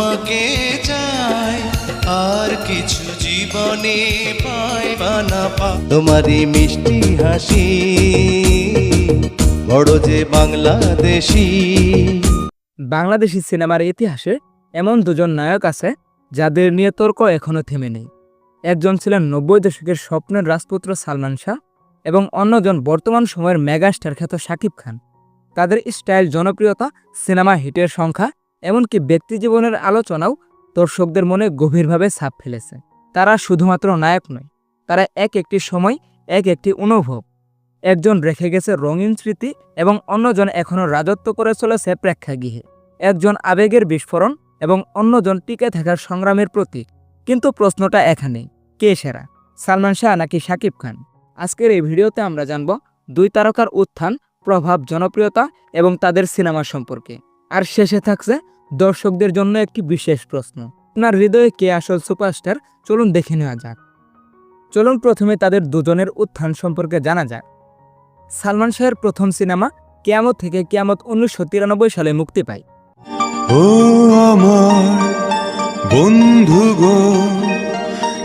তোমাকে চাই, আর কিছু জীবনে পাই বা না পা। তোমারই মিষ্টি হাসি, বড় যে বাংলাদেশি। বাংলাদেশি সিনেমার ইতিহাসে এমন দুজন নায়ক আছে যাদের নিয়ে তর্ক এখনও থেমে নেই। একজন ছিলেন নব্বই দশকের স্বপ্নের রাজপুত্র সালমান শাহ এবং অন্যজন বর্তমান সময়ের মেগাস্টার খ্যাত শাকিব খান। তাদের স্টাইল জনপ্রিয়তা সিনেমা হিটের সংখ্যা এমনকি ব্যক্তিজীবনের আলোচনাও দর্শকদের মনে গভীরভাবে ছাপ ফেলেছে। তারা শুধুমাত্র নায়ক নয়, তারা এক একটি সময়, এক একটি অনুভব। একজন রেখে গেছে রঙিন স্মৃতি এবং অন্যজন এখনও রাজত্ব করে চলেছে প্রেক্ষাগৃহে। একজন আবেগের বিস্ফোরণ এবং অন্যজন টিকে থাকার সংগ্রামের প্রতীক। কিন্তু প্রশ্নটা এখানেই, কে সেরা, সালমান শাহ নাকি শাকিব খান? আজকের এই ভিডিওতে আমরা জানব দুই তারকার উত্থান, প্রভাব, জনপ্রিয়তা এবং তাদের সিনেমা সম্পর্কে। আর শেষে থাকছে দর্শকদের জন্য একটি বিশেষ প্রশ্ন। আপনার হৃদয়ে কে আসল সুপারস্টার? চলুন দেখে নেওয়া যাক। চলুন প্রথমে তাদের দুজনের উত্থান সম্পর্কে জানা যাক। সালমান শাহের প্রথম সিনেমা কেয়ামত থেকে কেয়ামত উনিশশো তিরানব্বই সালে মুক্তি পায়। ও আমার বন্ধু গো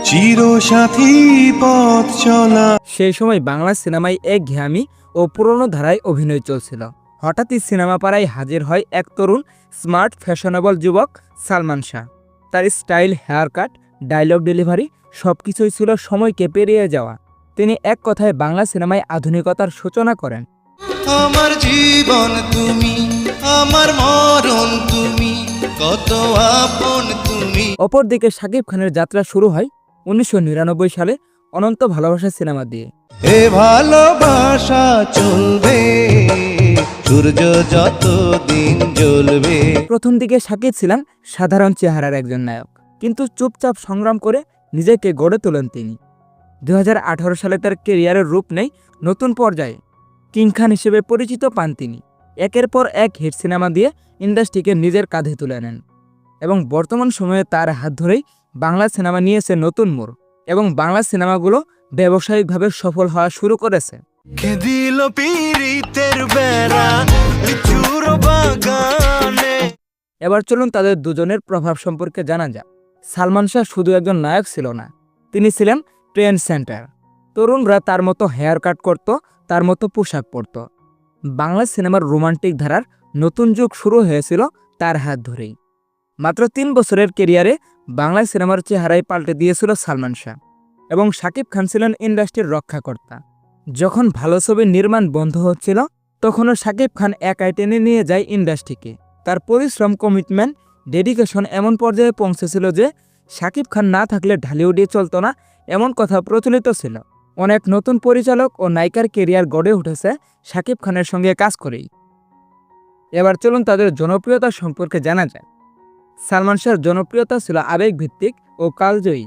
চিরসাথী পথ চলা। সেই সময় বাংলা সিনেমায় এক ঘেয়ামি ও পুরনো ধারায় অভিনয় চলছিল। হঠাৎই সিনেমা পাড়ায় হাজির হয় এক তরুণ স্মার্ট ফ্যাশনেবল যুবক সালমান শাহ। তার style hair cut dialogue delivery সব কিছুই ছিল সময়কে পেরিয়ে যাওয়া। তিনি এক কথায় বাংলা সিনেমায় আধুনিকতার সূচনা করেন। আমার জীবন তুমি আমার মরণ তুমি কত আপন তুমি। অপরদিকে শাকিব খানের যাত্রা শুরু হয় উনিশশো নিরানব্বই সালে অনন্ত ভালোবাসা সিনেমা দিয়ে। এ ভালোবাসা চলবে সূর্য যত দিন জ্বলবে। প্রথম দিকে সাকিব ছিলেন সাধারণ চেহারার একজন নায়ক, কিন্তু চুপচাপ সংগ্রাম করে নিজেকে গড়ে তোলেন তিনি। দু হাজার আঠারো সালে তার কেরিয়ারের রূপ নেই, নতুন পর্যায়ে কিং খান হিসেবে পরিচিত পান তিনি। একের পর এক হিট সিনেমা দিয়ে ইন্ডাস্ট্রিকে নিজের কাঁধে তুলে নেন এবং বর্তমান সময়ে তার হাত ধরেই বাংলা সিনেমা নিয়েছে নতুন মোড় এবং বাংলা সিনেমাগুলো ব্যবসায়িকভাবে সফল হওয়া শুরু করেছে। দিল পীড়িতের বেড়া চুর বাগানে। এবার চলুন তাদের দুজনের প্রভাব সম্পর্কে জানা যাক। সালমান শাহ শুধু একজন নায়ক ছিল না, তিনি ছিলেন ট্রেন সেন্টার। তরুণরা তার মতো হেয়ার কাট করত, তার মতো পোশাক পরত। বাংলা সিনেমার রোমান্টিক ধারার নতুন যুগ শুরু হয়েছিল তার হাত ধরেই। মাত্র তিন বছরের কেরিয়ারে বাংলা সিনেমার চেহারাই পাল্টে দিয়েছিল সালমান শাহ এবং শাকিব খান ছিলেন ইন্ডাস্ট্রির রক্ষাকর্তা। যখন ভালো ছবির নির্মাণ বন্ধ হচ্ছিল, তখনও শাকিব খান একাই টেনে নিয়ে যায় ইন্ডাস্ট্রিকে। তার পরিশ্রম, কমিটমেন্ট, ডেডিকেশন এমন পর্যায়ে পৌঁছেছিল যে শাকিব খান না থাকলে ঢালিউডে চলতো না এমন কথা প্রচলিত ছিল। অনেক নতুন পরিচালক ও নায়িকার কেরিয়ার গড়ে উঠেছে শাকিব খানের সঙ্গে কাজ করেই। এবার চলুন তাদের জনপ্রিয়তা সম্পর্কে জানা যায় সালমান শাহর জনপ্রিয়তা ছিল আবেগভিত্তিক ও কালজয়ী।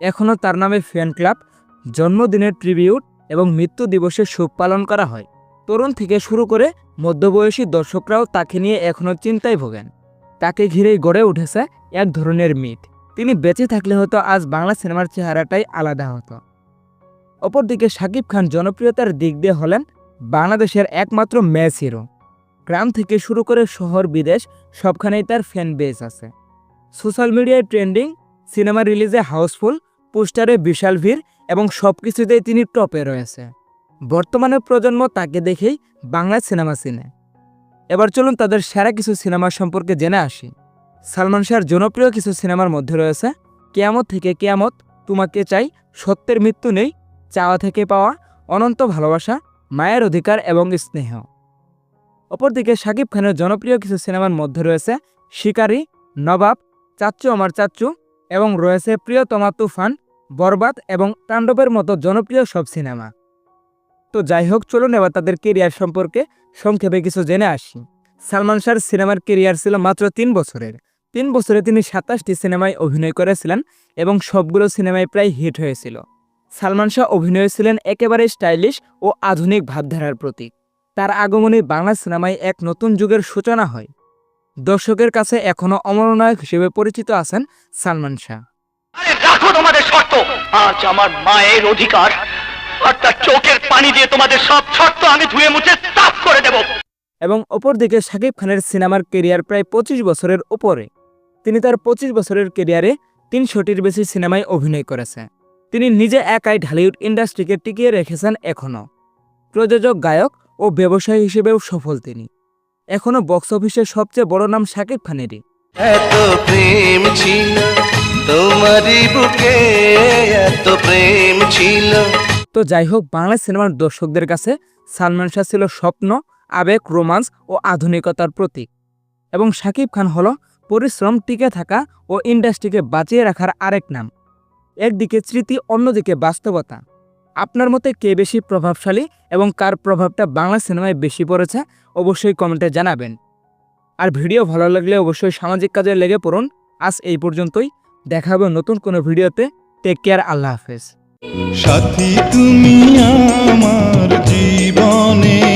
এখনও তার নামে ফ্যান ক্লাব, জন্মদিনের ট্রিবিউট এবং মৃত্যু দিবসের শোক পালন করা হয়। তরুণ থেকে শুরু করে মধ্যবয়সী দর্শকরাও তাকে নিয়ে এখনও চিন্তায় ভোগেন। তাকে ঘিরেই গড়ে উঠেছে এক ধরনের মিট তিনি বেঁচে থাকলে হয়তো আজ বাংলা সিনেমার চেহারাটাই আলাদা হতো। অপরদিকে শাকিব খান জনপ্রিয়তার দিক দিয়ে হলেন বাংলাদেশের একমাত্র ম্যাচ হিরো গ্রাম থেকে শুরু করে শহর, বিদেশ, সবখানেই তার ফ্যান বেস আছে। সোশ্যাল মিডিয়ায় ট্রেন্ডিং, সিনেমা রিলিজে হাউসফুল, পোস্টারে বিশাল ভিড় এবং সব কিছুতেই তিনি টপে রয়েছে। বর্তমানে প্রজন্ম তাকে দেখেই বাংলা সিনেমা চিনে। এবার চলুন তাদের সেরা কিছু সিনেমা সম্পর্কে জেনে আসি। সালমান শাহর জনপ্রিয় কিছু সিনেমার মধ্যে রয়েছে, কেয়ামত থেকে কেয়ামত, তোমাকে চাই সত্যের মৃত্যু নেই, চাওয়া থেকে পাওয়া অনন্ত ভালোবাসা, মায়ের অধিকার এবং স্নেহ। অপরদিকে শাকিব খানের জনপ্রিয় কিছু সিনেমার মধ্যে রয়েছে, শিকারী, নবাব, চাচ্চু আমার চাচ্চু এবং রয়েছে প্রিয়তমা তুফান বরবাদ এবং তাণ্ডবের মতো জনপ্রিয় সব সিনেমা। তো যাই হোক চলুন এবার তাদের কেরিয়ার সম্পর্কে সংক্ষেপে কিছু জেনে আসি। সালমান শাহর সিনেমার কেরিয়ার ছিল মাত্র তিন বছরের। তিন বছরে তিনি সাতাশটি সিনেমায় অভিনয় করেছিলেন এবং সবগুলো সিনেমায় প্রায় হিট হয়েছিল। সালমান শাহ অভিনয় ছিলেন একেবারে স্টাইলিশ ও আধুনিক ভাবধারার প্রতীক। তার আগমনে বাংলা সিনেমায় এক নতুন যুগের সূচনা হয়। দর্শকের কাছে এখনও অমরনায়ক হিসেবে পরিচিত আছেন সালমান শাহ। তোমাদের শর্ত। আজ আমার মায়ের অধিকার আর তার চোখের পানি দিয়ে তোমাদের সব শর্ত আমি ধুয়ে মুছে সাফ করে দেব। এবং অপরদিকে শাকিব খানের সিনেমার কেরিয়ার প্রায় পঁচিশ বছরের উপরে তিনি তার পঁচিশ বছরের কেরিয়ারে তিনশোটির বেশি সিনেমায় অভিনয় করেছে তিনি নিজে একাই ঢালিউড ইন্ডাস্ট্রিকে টিকিয়ে রেখেছেন এখনও। প্রযোজক গায়ক ও ব্যবসায়ী হিসেবেও সফল তিনি। এখনও বক্স অফিসের সবচেয়ে বড় নাম শাকিব খানেরই। এত প্রেম ছিল বুকে এত প্রেম ছিল। তো যাই হোক, বাংলা সিনেমার দর্শকদের কাছে সালমান শাহ ছিল স্বপ্ন, আবেগ, রোমান্স ও আধুনিকতার প্রতীক। এবং শাকিব খান হল পরিশ্রম টিকে থাকা ও ইন্ডাস্ট্রিকে বাঁচিয়ে রাখার আরেক নাম। একদিকে স্মৃতি, অন্যদিকে বাস্তবতা। আপনার মতে কে বেশি প্রভাবশালী এবং কার প্রভাবটা বাংলা সিনেমায় বেশি পড়েছে অবশ্যই কমেন্টে জানাবেন। আর ভিডিও ভালো লাগলে অবশ্যই সামাজিক কাজে লেগে পড়ুন। আজ এই পর্যন্তই। দেখা হবে নতুন কোনো ভিডিওতে। টেক কেয়ার আল্লাহ হাফেজ। সাথী তুমি আমার জীবনে